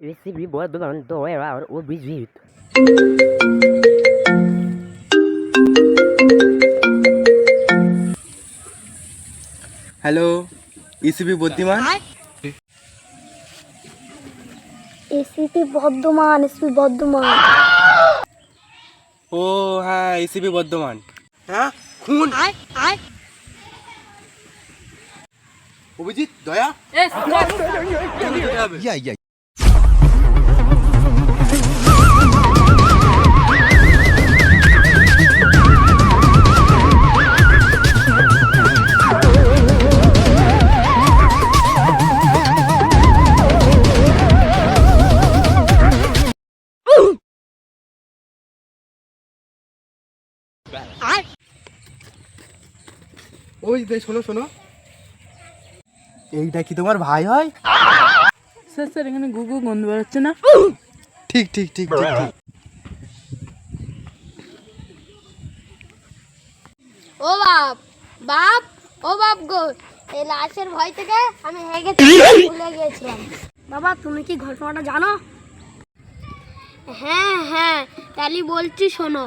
Recibi Bardhaman দয়ার Abhijit hello ECB বুদ্ধিমান ACP Bardhaman SP Bardhaman ও হ্যাঁ ইসিবি বর্ধমান হ্যাঁ খুন অভিজিৎ দয়া অভিজিৎ এই শোনো শোনো। এইটা কি তোমার ভাই হয়? স্যার স্যার এখানে গুগু গন্ধ বেরোচ্ছে না? ঠিক ঠিক ঠিক ঠিক ঠিক। ও বাপ বাপ ও বাপ গো। এই লাশের ভয় থেকে আমি হেগে ভুলে গিয়েছিলাম। বাবা তুমি কি ঘটনাটা জানো? হ্যাঁ হ্যাঁ তাহলে বলছি শোনো।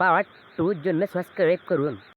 পাওয়ার টুর জন্য সাবস্ক্রাইব করুন।